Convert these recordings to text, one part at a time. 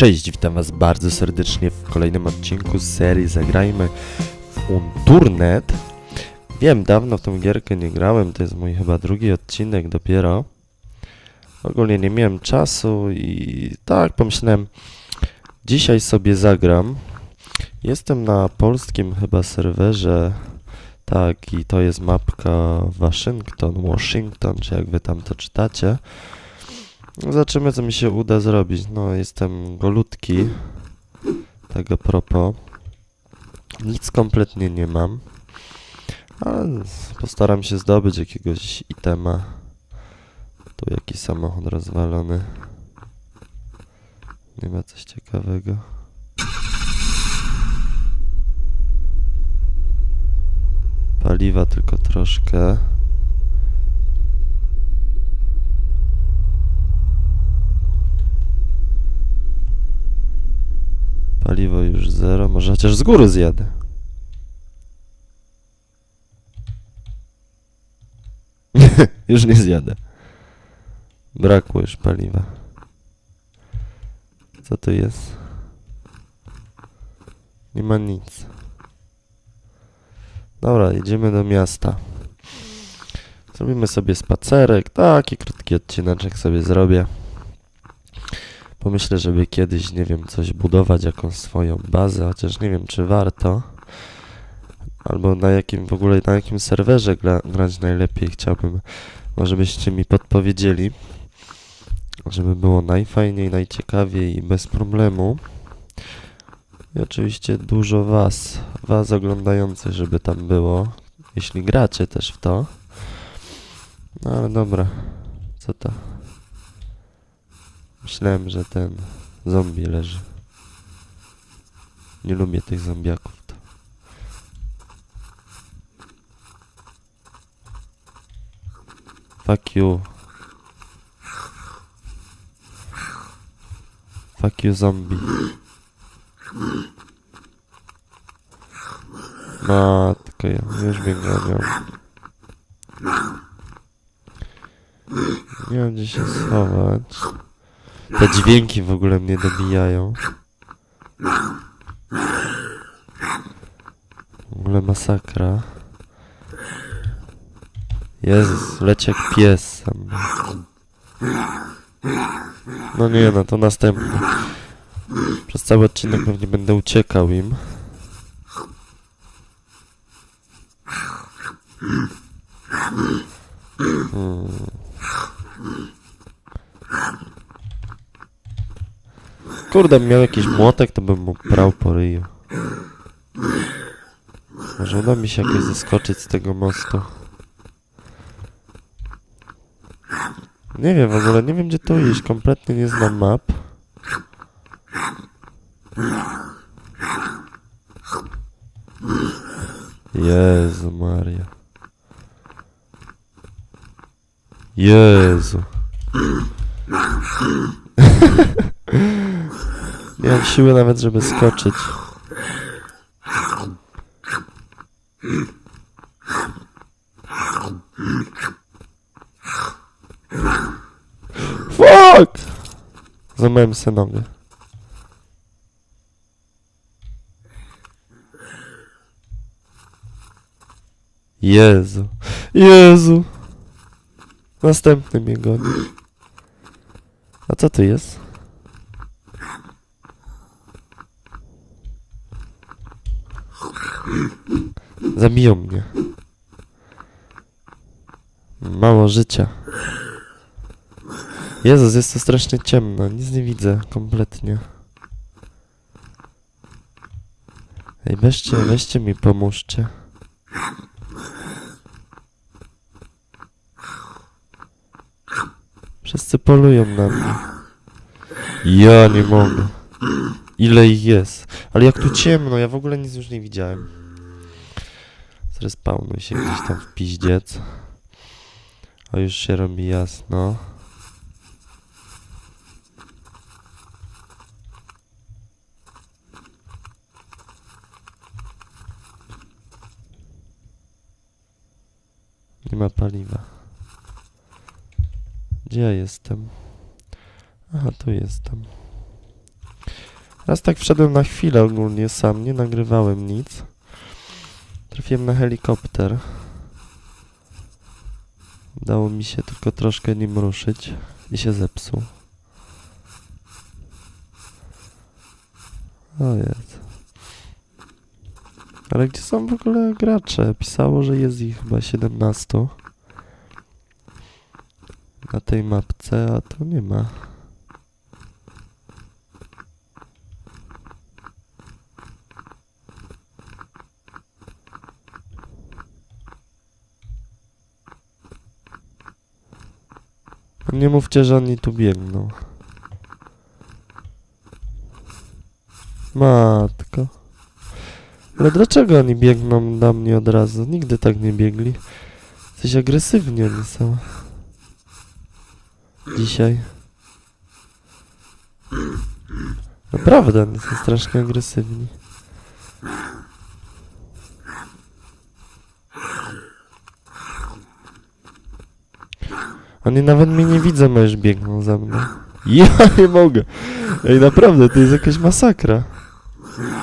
Cześć, witam was bardzo serdecznie w kolejnym odcinku z serii Zagrajmy w Unturnet. Wiem, dawno w tą gierkę nie grałem, to jest mój chyba drugi odcinek dopiero. Ogólnie nie miałem czasu i tak pomyślałem, dzisiaj sobie zagram. Jestem na polskim chyba serwerze, tak i to jest mapka Waszyngton, Washington, czy jak wy tam to czytacie. Zobaczymy, co mi się uda zrobić. No, jestem golutki. Tak a propos. Nic kompletnie nie mam. Ale postaram się zdobyć jakiegoś itema. Tu jakiś samochód rozwalony. Nie ma coś ciekawego. Paliwa tylko troszkę. Paliwo już zero, może chociaż z góry zjadę. już nie zjadę. Brakło już paliwa. Co to jest? Nie ma nic. Dobra, idziemy do miasta. Zrobimy sobie spacerek, taki krótki odcineczek sobie zrobię. Pomyślę, żeby kiedyś, nie wiem, coś budować, jakąś swoją bazę, chociaż nie wiem, czy warto. Albo na jakim w ogóle, na jakim serwerze gra, grać najlepiej chciałbym. Może byście mi podpowiedzieli, żeby było najfajniej, najciekawiej i bez problemu. I oczywiście dużo was, was oglądających, żeby tam było, jeśli gracie też w to. No ale dobra, co to? Myślałem, że ten zombie leży. Nie lubię tych zombiaków. To. Fuck you. Fuck you zombie. Matko, ja już mnie gonią. Nie wiem gdzie się schować. Te dźwięki w ogóle mnie dobijają. W ogóle masakra. Jezus, leci jak pies sam. No nie, no to następny. Przez cały odcinek pewnie będę uciekał im. Kurde, miał jakiś młotek, to bym mu brał po ryju. Może uda mi się jakoś zeskoczyć z tego mostu. Nie wiem w ogóle, nie wiem gdzie to iść, kompletnie nie znam map. Jezu Maria. Jezu. Nie mam siły nawet, żeby skoczyć. Fuck! Złamałem sobie nogę. Jezu. Jezu. Następny mnie goni. A co to jest? Zabiją mnie. Mało życia. Jezus, jest to strasznie ciemno. Nic nie widzę kompletnie. Ej, weźcie, weźcie mi, pomóżcie. Wszyscy polują na mnie. Ja nie mogę. Ile ich jest? Ale jak tu ciemno, ja w ogóle nic już nie widziałem. Zrespawnuj się gdzieś tam w piździec. O, już się robi jasno. Nie ma paliwa. Gdzie ja jestem? Aha, tu jestem. Raz tak wszedłem na chwilę ogólnie sam, nie nagrywałem nic. Trafiłem na helikopter. Udało mi się tylko troszkę nim ruszyć i się zepsuł. O jest. Ale gdzie są w ogóle gracze? Pisało, że jest ich chyba 17 na tej mapce, a tu nie ma. Nie mówcie, że oni tu biegną. Matko. Ale dlaczego oni biegną na mnie od razu? Nigdy tak nie biegli. Coś agresywni oni są. Dzisiaj. Naprawdę, oni są strasznie agresywni. Oni nawet mnie nie widzą, a już biegną za mną. Ja nie mogę. Ej, naprawdę, to jest jakaś masakra.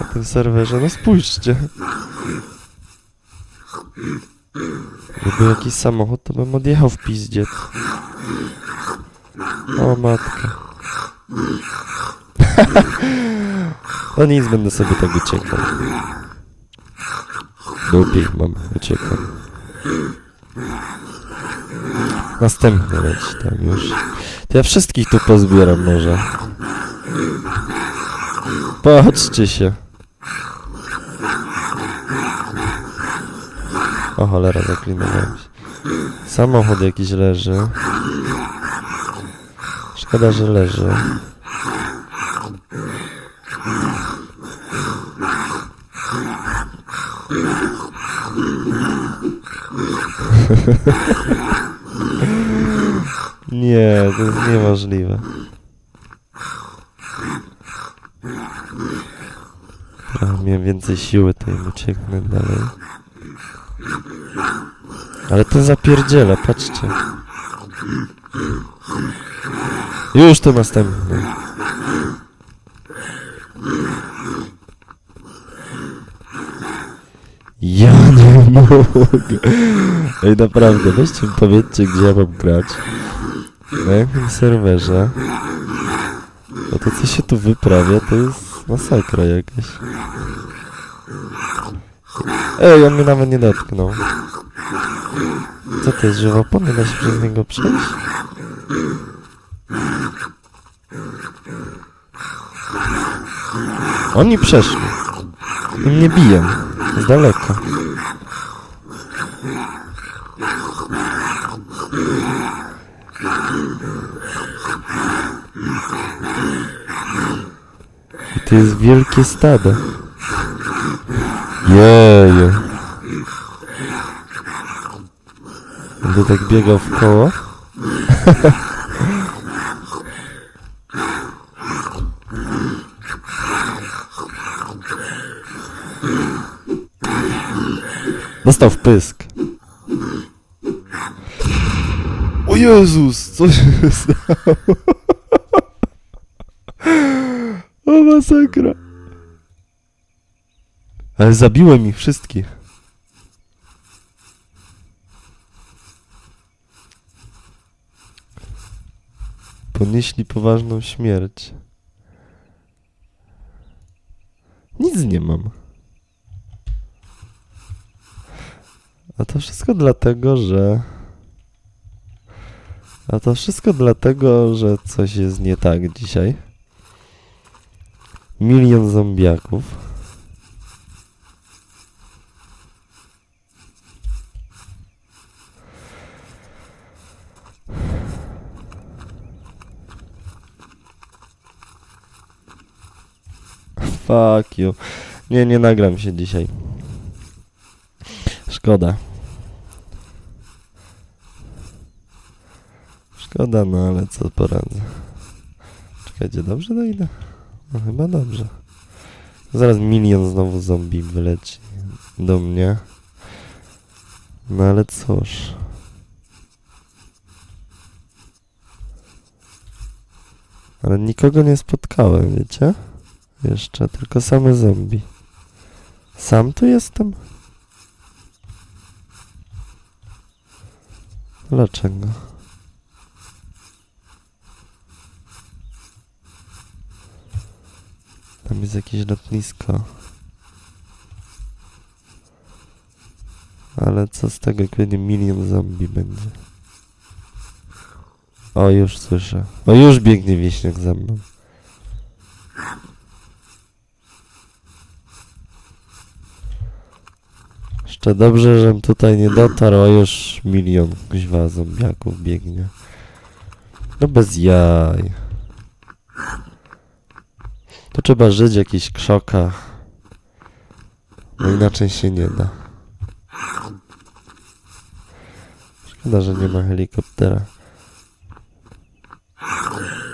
Na tym serwerze, no spójrzcie. Gdyby jakiś samochód, to bym odjechał w pizdziec. O matka. no nic, będę sobie tak uciekał. Głupi, mam, uciekam. Następny leci tam już. To ja wszystkich tu pozbieram może. Patrzcie się. O cholera, zaklinowałem się. Samochód jakiś leży. Szkoda, że leży. Nie, to jest niemożliwe. Trochę miałem więcej siły, to im ucieknę dalej. Ale to zapierdziela, patrzcie. Już to następny. Ja nie mogę. Ej, naprawdę, weźcie mi powiedzcie, gdzie ja mam grać. Na jakim serwerze. Bo to, co się tu wyprawia, to jest masakra jakaś. Ej, on mnie nawet nie dotknął. Co to jest, żywopłon? Nie da się przez niego przejść? Oni przeszli. I mnie biją. Z daleka. I to jest wielkie stado. Jeju. Będę tak biegał w koło. Dostał w pysk. O Jezus, co się stało? O masakra. Ale zabiłem ich wszystkich. Ponieśli poważną śmierć. Nic nie mam. A to wszystko dlatego, że. A to wszystko dlatego, że coś jest nie tak dzisiaj. Milion zombiaków. Fuck you. Nie, nie nagram się dzisiaj. Szkoda. Szkoda, no ale co poradzę. Czekajcie, dobrze dojdę? No chyba dobrze. Zaraz milion znowu zombie wyleci do mnie. No ale cóż. Ale nikogo nie spotkałem, wiecie? Jeszcze tylko same zombie. Sam tu jestem? Dlaczego? Tam jest jakieś lotnisko. Ale co z tego, kiedy milion zombie będzie? O, już słyszę. O, już biegnie wieśniak za mną. Jeszcze dobrze, żem tutaj nie dotarł, a już milion kuźwa zombiaków biegnie. No bez jaj. Trzeba żyć w jakichś krzokach. No inaczej się nie da. Szkoda, że nie ma helikoptera.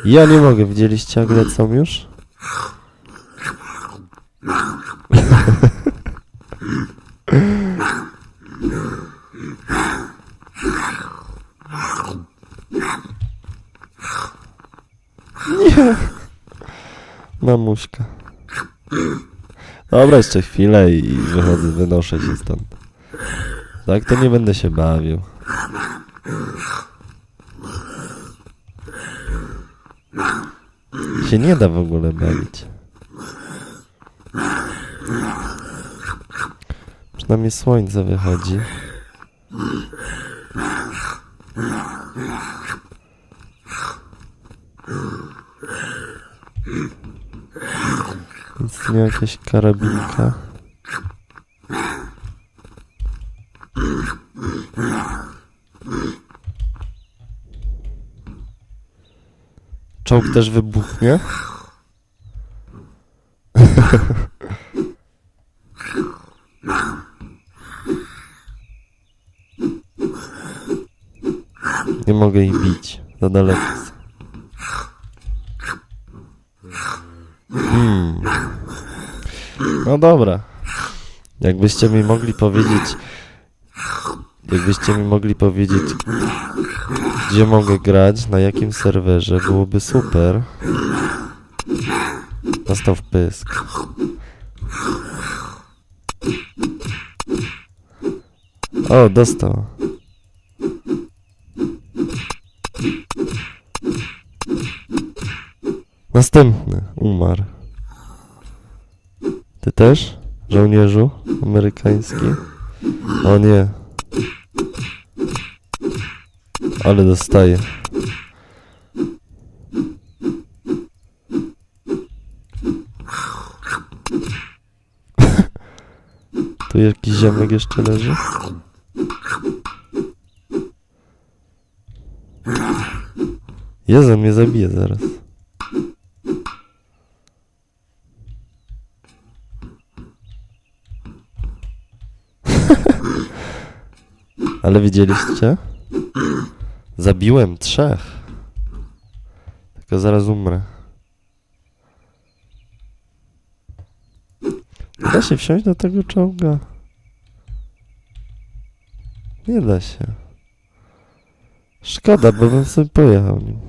Ja nie mogę, widzieliście jak lecą już? Nie. Mamuśka. Dobra, jeszcze chwilę i wychodzę, wynoszę się stąd. Tak to nie będę się bawił. Się nie da w ogóle bawić. Przynajmniej słońce wychodzi. Nie jakaś karabinka. Czołg też wybuchnie? Nie mogę ich bić. Za daleko. Hmm. No dobra. Jakbyście mi mogli powiedzieć... Jakbyście mi mogli powiedzieć, gdzie mogę grać, na jakim serwerze, byłoby super. Nastał wpysk. O, dostał. Następny umarł. Ty też? Żołnierzu amerykański? O nie. Ale dostaje. Tu jakiś ziomek jeszcze leży? Jezu, mnie zabije zaraz. Ale widzieliście? Zabiłem trzech. Tylko zaraz umrę. Da się wsiąść do tego czołga? Nie da się. Szkoda, bo bym sobie pojechał nim.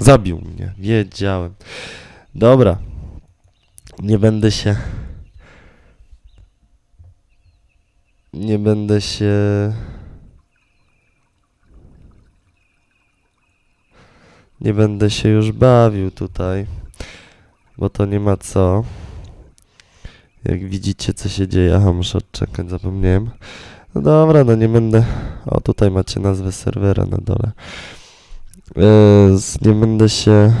Zabił mnie, wiedziałem. Dobra. Nie będę się. Nie będę się. Nie będę się już bawił tutaj, bo to nie ma co. Jak widzicie, co się dzieje, aha, muszę odczekać, zapomniałem. No dobra, no nie będę. O, tutaj macie nazwę serwera na dole. Z- nie będę się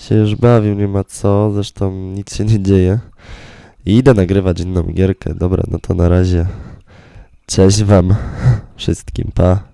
się już bawił, nie ma co, zresztą nic się nie dzieje. I idę nagrywać inną gierkę. Dobra, no to na razie. Cześć wam wszystkim, pa.